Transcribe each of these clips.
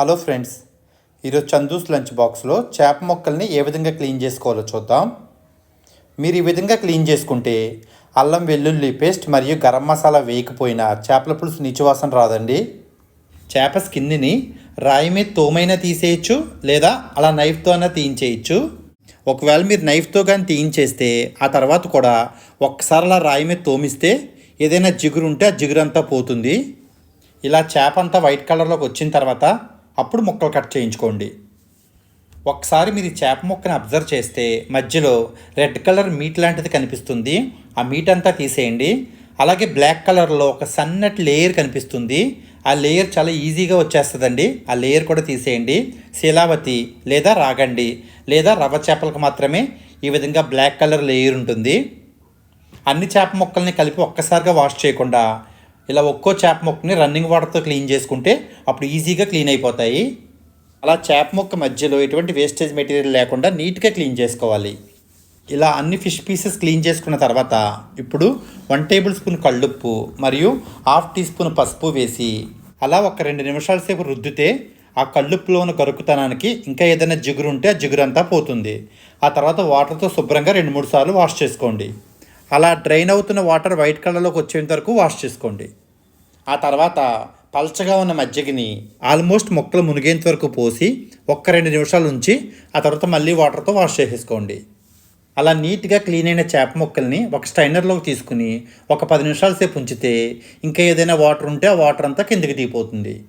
Hello friends ఈరోజు Chandu's lunch బాక్స్లో చేప మొక్కల్ని ఏ విధంగా క్లీన్ చేసుకోవాలో చూద్దాం. మీరు ఈ విధంగా క్లీన్ చేసుకుంటే అల్లం వెల్లుల్లి పేస్ట్ మరియు గరం మసాలా వేయకపోయినా చేపల పులుసు నీచువాసన రాదండి. చేప స్కిన్ని రాయి మీద తోమైనా తీసేయచ్చు లేదా అలా నైఫ్తో అయినా తీయించేయచ్చు. ఒకవేళ మీరు నైఫ్తో కానీ తీయించేస్తే ఆ తర్వాత కూడా ఒక్కసారి అలా రాయి మీద తోమిస్తే ఏదైనా జిగురు ఉంటే ఆ జిగురంతా పోతుంది. ఇలా చేప అంతా వైట్ కలర్లోకి వచ్చిన తర్వాత అప్పుడు ముక్కలు కట్ చేయించుకోండి. ఒకసారి మీరు చేప ముక్కని అబ్జర్వ్ చేస్తే మధ్యలో రెడ్ కలర్ మీట్ లాంటిది కనిపిస్తుంది. ఆ మీట్ అంతా తీసేయండి. అలాగే బ్లాక్ కలర్లో ఒక సన్నటి లేయర్ కనిపిస్తుంది. ఆ లేయర్ చాలా ఈజీగా వచ్చేస్తుందండి. ఆ లేయర్ కూడా తీసేయండి. శీలావతి లేదా రాగండి లేదా రవ్వ చేపలకు మాత్రమే ఈ విధంగా బ్లాక్ కలర్ లేయర్ ఉంటుంది. అన్ని చేప ముక్కల్ని కలిపి ఒక్కసారిగా వాష్ చేయకుండా ఇలా ఒక్కో చేప ముక్కని రన్నింగ్ వాటర్తో క్లీన్ చేసుకుంటే అప్పుడు ఈజీగా క్లీన్ అయిపోతాయి. అలా చేప ముక్క మధ్యలో ఎటువంటి వేస్టేజ్ మెటీరియల్ లేకుండా నీట్గా క్లీన్ చేసుకోవాలి. ఇలా అన్ని ఫిష్ పీసెస్ క్లీన్ చేసుకున్న తర్వాత ఇప్పుడు వన్ టేబుల్ స్పూన్ కళ్ళుప్పు మరియు హాఫ్ టీ స్పూన్ పసుపు వేసి అలా ఒక రెండు నిమిషాల సేపు రుద్దితే ఆ కళ్ళుప్పులో ఉన్న గరుకుతనానికి ఇంకా ఏదైనా జిగురు ఉంటే ఆ జిగురు అంతా పోతుంది. ఆ తర్వాత వాటర్తో శుభ్రంగా రెండు మూడు సార్లు వాష్ చేసుకోండి. అలా డ్రైన్ అవుతున్న వాటర్ వైట్ కలర్లోకి వచ్చేంత వరకు వాష్ చేసుకోండి. ఆ తర్వాత పల్చగా ఉన్న మజ్జిగని ఆల్మోస్ట్ మొక్కలు మునిగేంత వరకు పోసి ఒక్క రెండు నిమిషాలు ఉంచి ఆ తర్వాత మళ్ళీ వాటర్తో వాష్ చేసేసుకోండి. అలా నీట్గా క్లీన్ అయిన చేప ముక్కల్ని ఒక స్టైనర్లోకి తీసుకుని ఒక పది నిమిషాల సేపు ఉంచితే ఇంకా ఏదైనా వాటర్ ఉంటే ఆ వాటర్ అంతా కిందికి దిగిపోతుంది.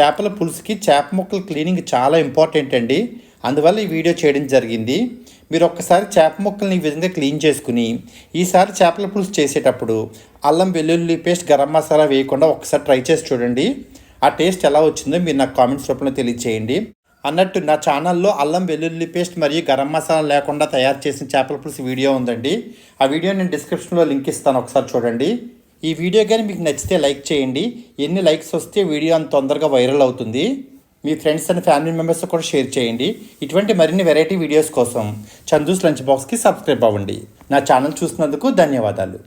చేపల పులుసుకి చేప ముక్కల క్లీనింగ్ చాలా ఇంపార్టెంట్ అండి. అందువల్ల ఈ వీడియో చేయడం జరిగింది. మీరు ఒక్కసారి చేప ముక్కల్ని ఈ విధంగా క్లీన్ చేసుకుని ఈసారి చేపల పులుసు చేసేటప్పుడు అల్లం వెల్లుల్లి పేస్ట్ గరం మసాలా వేయకుండా ఒకసారి ట్రై చేసి చూడండి. ఆ టేస్ట్ ఎలా వచ్చిందో మీరు నాకు కామెంట్స్ రూపంలో తెలియజేయండి అన్నట్టు నా ఛానల్లో అల్లం వెల్లుల్లి పేస్ట్ మరియు గరం మసాలా లేకుండా తయారు చేసిన చేపల పులుసు వీడియో ఉందండి. ఆ వీడియో నేను డిస్క్రిప్షన్లో లింక్ ఇస్తాను ఒకసారి చూడండి. ఈ వీడియో కానీ మీకు నచ్చితే లైక్ చేయండి. ఎన్ని లైక్స్ వస్తే వీడియో అంత తొందరగా వైరల్ అవుతుంది. మీ ఫ్రెండ్స్ అండ్ ఫ్యామిలీ మెంబర్స్ కూడా షేర్ చేయండి. ఇటువంటి మరిన్ని వెరైటీ వీడియోస్ కోసం చందూస్ లంచ్ బాక్స్కి సబ్స్క్రైబ్ అవ్వండి. నా ఛానల్ చూసినందుకు ధన్యవాదాలు.